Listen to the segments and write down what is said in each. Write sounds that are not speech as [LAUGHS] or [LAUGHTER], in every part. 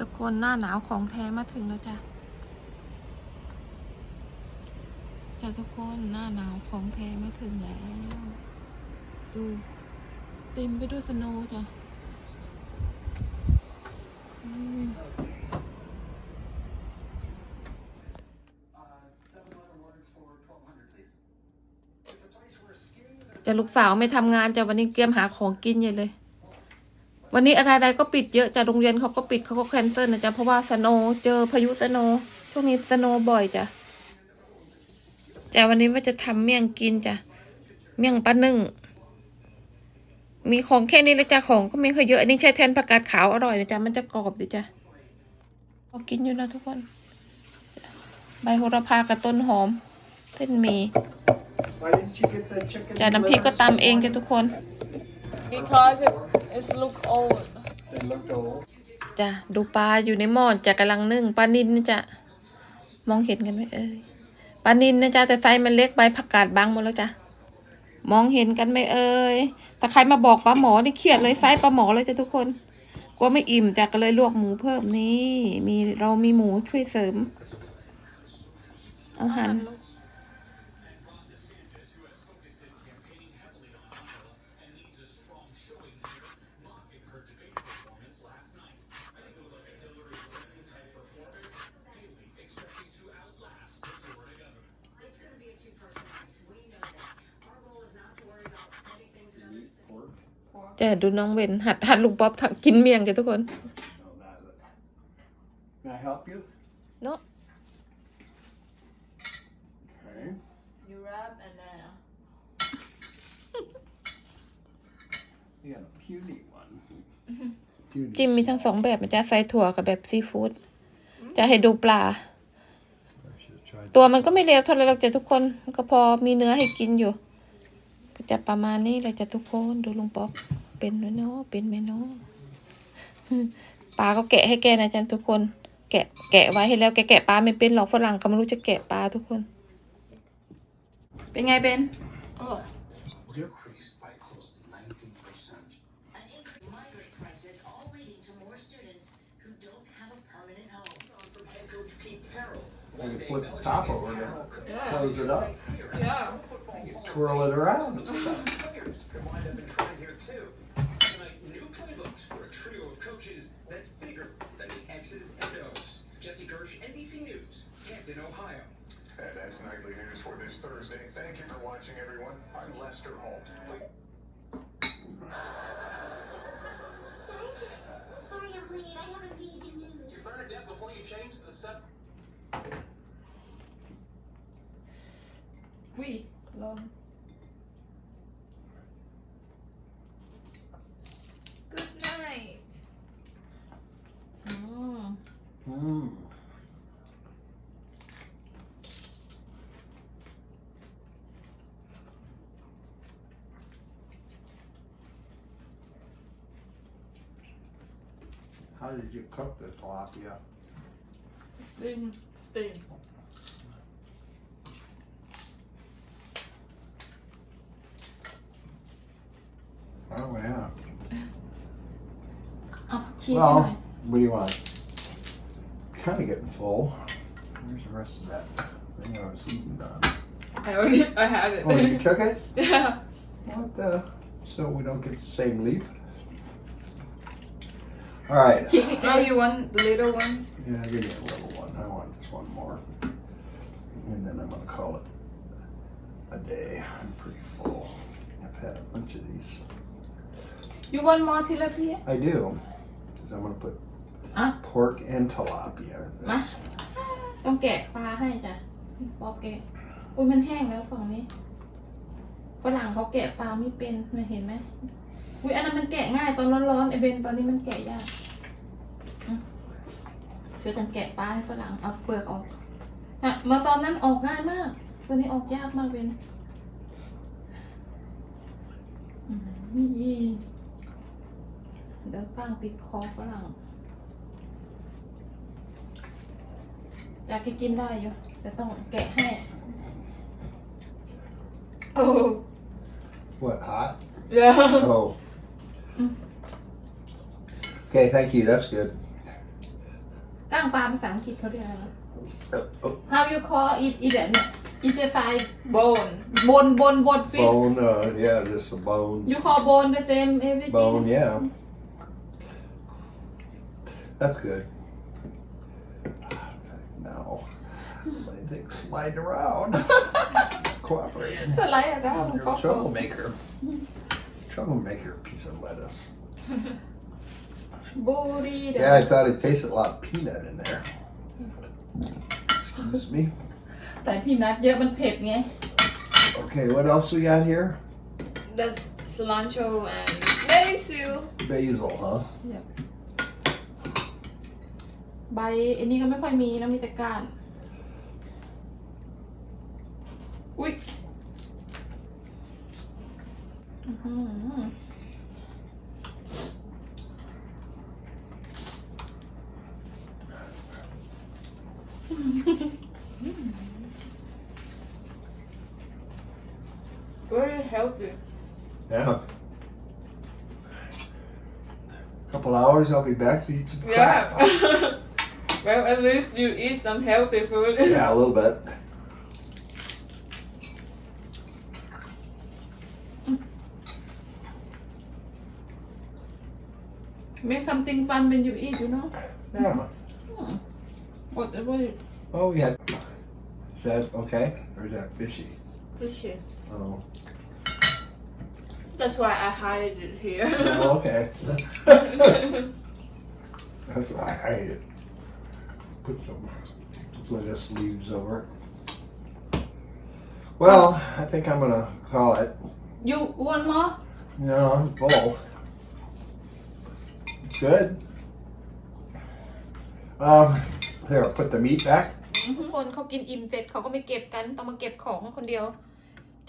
ทุกคนหน้าหนาวของแท้มาถึงแล้วจ้ะจ้ะทุกคนหน้าหนาวของแท้มาถึงแล้ว ดูเต็มไปด้วยสโนว์จ้ะอืม Uh, 7-Eleven orders for 1200, please. It's a place where skins and จะลูกสาวไม่ทำงานจะวันนี้เตรียมหาของกินใหญ่เลย วันนี้อะไรๆก็ปิดเยอะจ้ะโรงเรียนเขาก็ปิดเขาก็แคนเซิลนะจ๊ะเพราะว่าสโนว์เจอพายุสโนว์ช่วงนี้สโนว์บ่อยจ้ะแต่วันนี้ว่าจะทำเมี่ยงกินจ้ะเมี่ยงปลานึ่งมีของแค่นี้เลยจ้ะของก็ไม่ค่อยเยอะอันนี้ใช้แทนผักกาดขาวอร่อยนะจ๊ะมันจะกรอบดีจ้ะพอกินอยู่นะทุกคนใบโหระพากับต้นหอม เส้นหมี่ Why didn't you get the chicken? จ้ะน้ำพริกก็ตำเองจ้ะทุกคน Because it's it's look old. They looked old. จ้ะดูปลาอยู่ในหม้อจะกำลังนึ่งปลานินนะจ๊ะมองเห็นกันไหมเอ่ยปลานินนะจ๊ะแต่ไซส์มันเล็กใบผักกาดบังหมดแล้วจ้ะมองเห็นกันไหมเอ่ยถ้าใครมาบอกปลาหมอนี่เครียดเลยไซส์ปลาหมอเลยจ้ะทุกคนกลัวไม่อิ่มจ้ะก็เลยลวกหมูเพิ่มนี่ มีเรามีหมูช่วยเสริม เอาหัน จะดูน้องเวนหัดหัดลุงป๊อปทำกินเมี่ยงจ้ะทุกคน No, that, Can I help you? เนาะ Okay. You wrap and then You got a puny one. Puny จิ้มมีทั้งสองแบบนะจ๊ะใส่ถั่วกับแบบซีฟู้ดจะให้ดูปลา I should have tried ตัวมันก็ไม่เลวเท่าไหรหรอกจ้ะทุกคนมันก็พอมีเนื้อให้กินอยู่ ก็จะประมาณนี้เลยจ้ะทุกคนดูลุงป๊อป เป็นไหมเนาะเป็นไหมเนาะปลาก็แกะให้แกนะจ๊ะทุกคน แกะแกะไว้ให้แล้วแกะแกะปลาไม่เป็นหรอกฝรั่งเขาไม่รู้จะแกะปลาทุกคน เป็นไงเบน oh, Decreased by close to 19%. An increased migrant crisis, all leading to more students who don't have a permanent home. From head coach Pete Carroll. And you flip the top over to yeah, close it up. yeah. You twirl it around and stuff. Trio of coaches that's bigger than the X's and O's. Jesse Kirsch, NBC News, Canton, Ohio. And that's nightly news for this Thursday. Thank you for watching, everyone. I'm Lester Holt. Please- Sorry I'm late. I have amazing news. You Bernadette before you change the sub. วิล How did you cook the tilapia? Didn't steam. Oh, yeah. [LAUGHS] Oh, Well, what do you want? Kind of getting full. Where's the rest of that thing I was eating on? I already [LAUGHS] I had it. Oh, you [LAUGHS] took it? yeah. What the? So we don't get the same leaf? All right. ชี้ใกล้ Oh, you want the little one? Yeah, give me a little one. I want this one more. And then I'm gonna call it a day. I'm pretty full. I've had a bunch of these. ๆ you want more ทีละพี่ I do. Because I'm gonna put Huh? pork and tilapia in this. ต้องแกะปลาให้จ้ะป๊อปแกะอุ้ยมันแห้งแล้วฝั่งนี้ฝรั่งเขาแกะปลาไม่เป็นไม่เห็นไหม อุ้ยอันนั้นมันแกะง่ายตอนร้อนๆไอเบนตอนนี้มันแกะยากอะช่วยกันแกะปลาให้ฝรั่งเอาเปลือกออกฮะมาตอนนั้นออกง่ายมาก ตัวนี้ออกยากมากเบนอืมนี่เดี๋ยวตั้งติดคอฝรั่งอยากจะกินได้อยู่ แต่ต้องแกะให้ Oh, What, hot? yeah. Oh. Okay, thank you. That's good. ก้างปลาภาษาอังกฤษเขาเรียกอะไรนะ Uh, oh, How you call it อีเดนเนี่ยอีเดไซ Bone. บนบนบนฟิต bone, uh, yeah, just the bones. you call bone the same everything Bone, yeah. That's good. Now, everything's sliding around. [LAUGHS] Cooperating. สไลด์อะไรของ You're เขา a troublemaker. Troublemaker, piece of lettuce. [LAUGHS] บูรี Yeah, I thought it tasted a lot of peanut in there. Excuse me. แต่พี่นัทเยอะมันเผ็ดไง Okay, what else we got here? That's cilantro and basil. Basil, huh? ใบอันนี้ก็ไม่ค่อยมีนะมีแต่ก้าน อุ้ยอื้อหือ Mm-hmm. [LAUGHS] Very healthy. Yeah. Couple hours, I'll be back to eat some crap. Yeah. [LAUGHS] well, at least you eat some healthy food. yeah, a little bit. Make something fun when you eat you know Yeah. Hmm. whatever you- Oh, yeah. Is that okay? Or is that fishy? Fishy. Oh, That's why I hide it here. oh okay. [LAUGHS] That's why I ate it. Put some lettuce leaves over it. Well, I think I'm gonna call it. you want more No, I'm full. Good. Um, here, put the meat back. คนเขากินอิ่มเสร็จเขาก็ไม่เก็บกันต้องมาเก็บของคนเดียว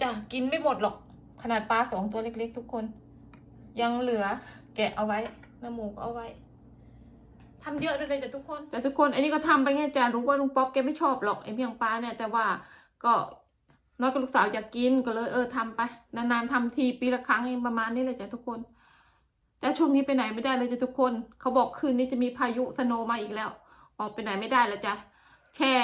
จ้ะกินไม่หมดหรอกขนาดปลาสองตัวเล็ก ๆ ทุกคน ยังเหลือ แกะเอาไว้แล้วหมูก็เอาไว้ทำเยอะด้วยเลยจ้ะทุกคนแต่ทุกคนอันนี้ก็ทำไปไงจ้ะรู้ว่าลุงป๊อปแกไม่ชอบหรอกไอ้เมี่ยงปลาเนี่ยแต่ว่าก็น้อยกับลูกสาวอยากกินก็เลยเออทำไป นานๆทำทีปีละครั้งเองประมาณนี้เลยจ้ะทุกคน แต่ช่วงนี้ไปไหนไม่ได้เลยจ้ะทุกคน เขาบอกคืนนี้จะมีพายุสโนว์มาอีกแล้ว ออกไปไหนไม่ได้แล้วจ้ะแช่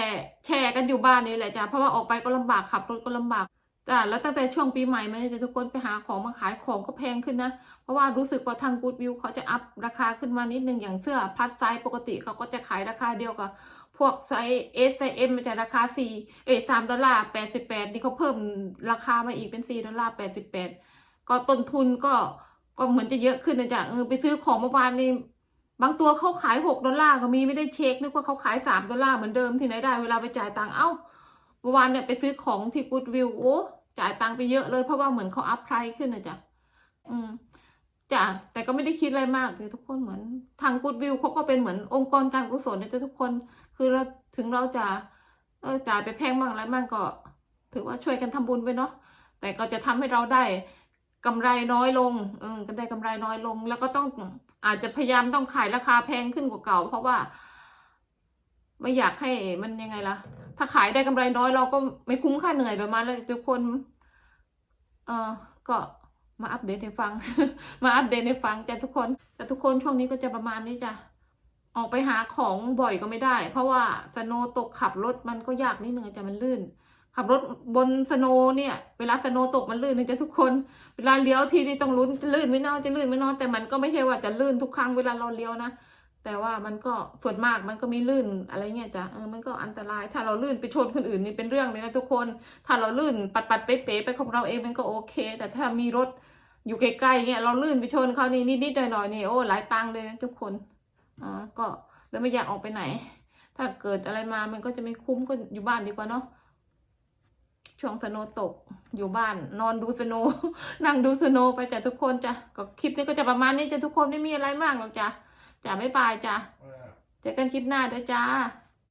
แช่กันอยู่บ้านนี่แหละจ้ะเพราะว่าออกไปก็ลำบากขับรถก็ลำบากจ้ะแล้วตั้งแต่ช่วงปีใหม่มาเนี่ยจ้ะทุกคนไปหาของมาขายของก็แพงขึ้นนะ เพราะว่ารู้สึกว่าทางกูดวิวเขาจะอัพราคาขึ้นมานิดนึงอย่างเสื้อพัดไซส์ปกติเขาก็จะขายราคาเดียวกับพวกไซส์เอสไซส์เอ็มมันจะราคาสี่เอ้สามดอลลาร์แปดสิบแปดนี่เขาเพิ่มราคามาอีกเป็นสี่ดอลลาร์แปดสิบแปดก็ต้นทุนก็ ก็เหมือนจะเยอะขึ้นนะจ๊ะเออไปซื้อของเมื่อวานนี่บางตัวเขาขายหกดอลลาร์ก็มีไม่ได้เช็คนึกว่าเขาขายสามดอลลาร์เหมือนเดิมที่ไหนได้เวลาไปจ่ายตังค์เอ้าเมื่อวานเนี่ยไปซื้อของที่กูดวิวโอ้จ่ายตังค์ไปเยอะเลยเพราะว่าเหมือนเขาอัพไพรขึ้นนะจ๊ะอืมจ้ะแต่ก็ไม่ได้คิดอะไรมากเลยทุกคนเหมือนทางกูดวิวเขาก็เป็นเหมือนองค์กรการกุศลนะจ๊ะทุกคน คือเราถึงเราจะเออจ่ายไปแพงบ้างอะไรบ้างก็ ถือว่าช่วยกันทำบุญไปเนาะแต่ก็จะทำให้เราได้ กำไรน้อยลง เออก็ได้กำไรน้อยลง แล้วก็ต้องอาจจะพยายามต้องขายราคาแพงขึ้นกว่าเก่า เพราะว่า ไม่อยากให้มันยังไงล่ะ ถ้าขายได้กำไรน้อยเราก็ไม่คุ้มค่าเหนื่อยประมาณเลยทุกคน เออก็มาอัปเดตให้ฟัง มาอัปเดตให้ฟังจ้ะทุกคน แต่ทุกคนช่วงนี้ก็จะประมาณนี้จ้ะ ออกไปหาของบ่อยก็ไม่ได้ เพราะว่าสโนว์ตกขับรถมันก็ยากนิดนึงจะมันลื่น ขับรถบนสโนว์เนี่ย เวลาสโนว์ตกมันลื่นนะจ๊ะทุกคน เวลาเลี้ยวทีนี่ต้องลุ้นลื่นไม่นอนจะลื่นไม่นอนแต่มันก็ไม่ใช่ว่าจะลื่นทุกครั้งเวลาเราเลี้ยวนะแต่ว่ามันก็ส่วนมากมันก็มีลื่นอะไรเงี้ยจ้ะเออมันก็อันตราย ถ้าเราลื่นไปชนคนอื่นนี่เป็นเรื่องเลยนะทุกคน ถ้าเราลื่นปัดปัดๆเป๊ะๆไปของเราเองมันก็โอเค แต่ถ้ามีรถอยู่ใกล้ๆเงี้ยเราลื่นไปชนเขานี่นิดๆหน่อยๆนี่โอ้หลายตังเลยนะทุกคนอ่าก็เลยไม่อยากออกไปไหน ถ้าเกิดอะไรมามันก็จะไม่คุ้มก็อยู่บ้านดีกว่าเนาะ ช่วงสโนว์ตกอยู่บ้านนอนดูสโนว์นั่งดูสโนว์ไปจ้ะทุกคนจ้ะก็คลิปนี้ก็จะประมาณนี้จ้ะทุกคนไม่มีอะไรมากหรอกจ้ะจ้ะไม่บายจ้ะเจอกันคลิปหน้าเด้อจ้า